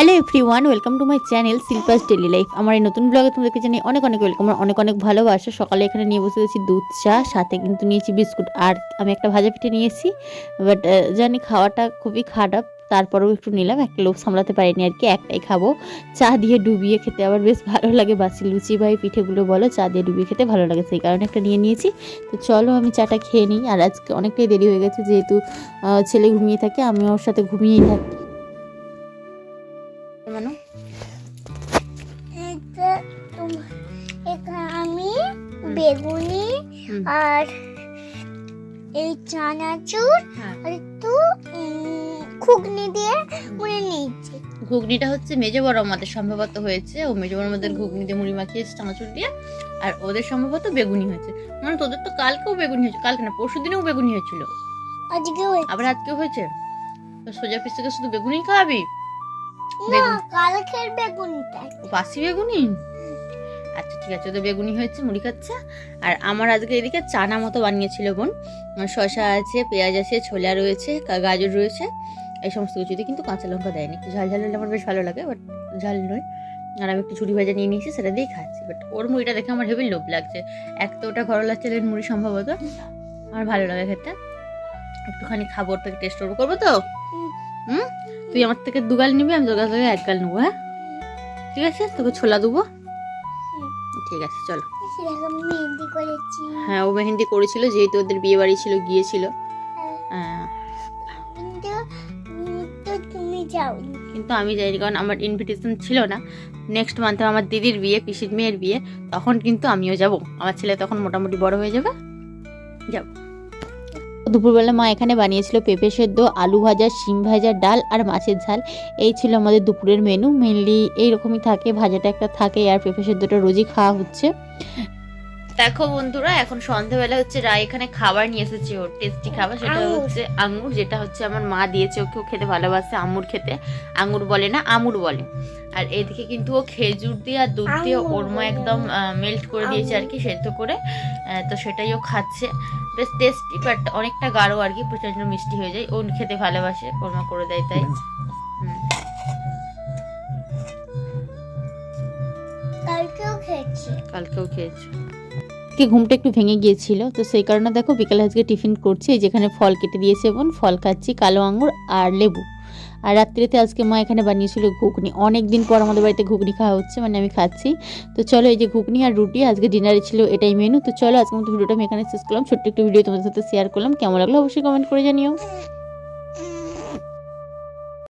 Hello everyone welcome to my channel Shilpa's daily life আমার এই নতুন ব্লগে তোমাদেরকে জানি অনেক অনেক ওয়েলকাম আর অনেক অনেক ভালোবাসা। সকালে এখানে নিয়ে বসে গেছি দুধ চা, সাথে কিন্তু নিয়েছি বিস্কুট আর আমি একটা ভাজা পিঠে নিয়েছি। বাট জানি খাওয়াটা খুবই খারাপ, তারপরেও একটু নিলাম, একটা লোভ সামলাতে পারিনি আর কি, একটাই খাব। চা দিয়ে ডুবিয়ে খেতে আবার বেশ ভালো লাগে, বাসি লুচি এই পিঠেগুলো বলো, চা দিয়ে ডুবিয়ে খেতে ভালো লাগে, সেই কারণে একটা নিয়ে নিয়েছি। তো চলো আমি চাটা খেয়ে নিই, আর আজকে অনেকটাই দেরি হয়ে গেছে, যেহেতু ছেলে ঘুমিয়ে থাকে আমি ওর সাথে ঘুমিয়েই থাকি। বেগুনি আর এই চানাচুর হ্যাঁ। আর একটু ঘুগনি দিয়ে মুড়ে নিয়েছি। ঘুগনিটা হচ্ছে মেজো বড় আমাদের সম্ভবত হয়েছে। ও মেজো বড় আমাদের ঘুগনি দিয়ে মুড়ি মাখিয়েছে চানাচুর দিয়ে। আর ওদের সম্ভবত বেগুনি হয়েছে। মানে তোদের তো কালকেও বেগুনি হয়েছে। কালকে না পরশু দিনেও বেগুনি হয়েছিল। আজকে হয়েছে। আবার আজকেও হয়েছে? তো সোজা পিস থেকে শুধু বেগুনি খাওয়াবি না বেগুন। কালকের বেগুনিটা বাসি বেগুনি? আচ্ছা ঠিক আছে, ওদের বেগুনি হয়েছে, মুড়ি খাচ্ছে। আর আমার আজকে এদিকে চানা মতো বানিয়েছিল বোন। শশা আছে, পেঁয়াজ আছে, ছোলা রয়েছে গাজর রয়েছে, এই সমস্ত কিছু দিয়ে কিন্তু কাঁচা লঙ্কা দেয়নি। একটু ঝাল ঝাল হলে আমার বেশ ভালো লাগে, বাট ঝাল নয়। আর আমি একটু ঝুড়ি ভাজা নিয়ে নিয়েছি, সেটা দিয়েই খাচ্ছি। বাট ওর মুড়িটা দেখে আমার হেভি লোভ লাগছে। এক তো ওটা ঘরলা চালের মুড়ি সম্ভবত। আমার ভালো লাগে খেতে। একটুখানি খাব, ওর থেকে টেস্ট করব। তো? হুম। তুই আমার থেকে দুগাল নিবি, আমি তোর কাছ থেকে এক গাল নেব হ্যাঁ? ঠিক আছে, তোকে ছোলা দেবো। ঠিক আছে চলো। হ্যাঁ ও মেহেন্দি করেছিল যেহেতু ওদের বিয়ে বাড়ি ছিল গিয়েছিল। হ্যাঁ, হ্যাঁ, কিন্তু আমি যাইনি কারণ আমার ইনভিটেশন ছিল না। নেক্সট মান্থে আমার দিদির বিয়ে পিসির মেয়ের বিয়ে তখন কিন্তু আমিও যাব। আমার ছেলে তখন মোটামুটি বড় হয়ে যাবে। যাব। দুপুরবেলা মা এখানে বানিয়েছিল পেঁপে সেদ্ধ আলু ভাজা শিম ভাজা ডাল আর মাছের ঝাল। এই ছিল আমাদের দুপুরের মেনু মেনলি এইরকমই থাকে ভাজাটা একটা থাকে আর পেঁপে সেদ্ধটা রোজই খাওয়া হচ্ছে। দেখো বন্ধুরা এখন সন্ধ্যাবেলা হচ্ছে রায় এখানে খাবার নিয়ে এসেছে ওর টেস্টি খাবার সেটা হচ্ছে আঙুর যেটা হচ্ছে আমার মা দিয়েছে ওকেও খেতে ভালোবাসে আঙুর খেতে। আঙুর বলে না আমুর বলে। আর এদিকে কিন্তু ও খেজুর দিয়ে আর দুধ দিয়ে ওর মা একদম মেল্ট করে দিয়েছে আর কি সেদ্ধ করে তো সেটাই ও খাচ্ছে। বেশ টেস্টি বাট অনেকটা গাঢ় আর কি প্রচণ্ড মিষ্টি হয়ে যায়। ও খেতে ভালোবাসে ওর করে দেয় তাই। হুম। কালকেও খেয়েছি। কালকেও খেয়েছি। আজকে ঘুমটা একটু ভেঙে গিয়েছিল তো সেই কারণে দেখো বিকালে আজকে টিফিন করছি এই যেখানে ফল কেটে দিয়েছে এবং ফল খাচ্ছি কালো আঙুর আর লেবু। আর রাত্রিতে আজকে মা এখানে বানিয়েছিল ঘুগনি। অনেক দিন পর আমাদের বাড়িতে ঘুগনি খাওয়া হচ্ছে মানে আমি খাচ্ছি। তো চলো এই যে ঘুগনি আর রুটি, আজকে ডিনারে ছিল এটাই মেনু তো চলো আজকে মতো ভিডিওটা আমি এখানে শেষ করলাম। ছোট্ট একটু ভিডিও তোমাদের সাথে শেয়ার করলাম। কেমন লাগল অবশ্যই কমেন্ট করে জানিও।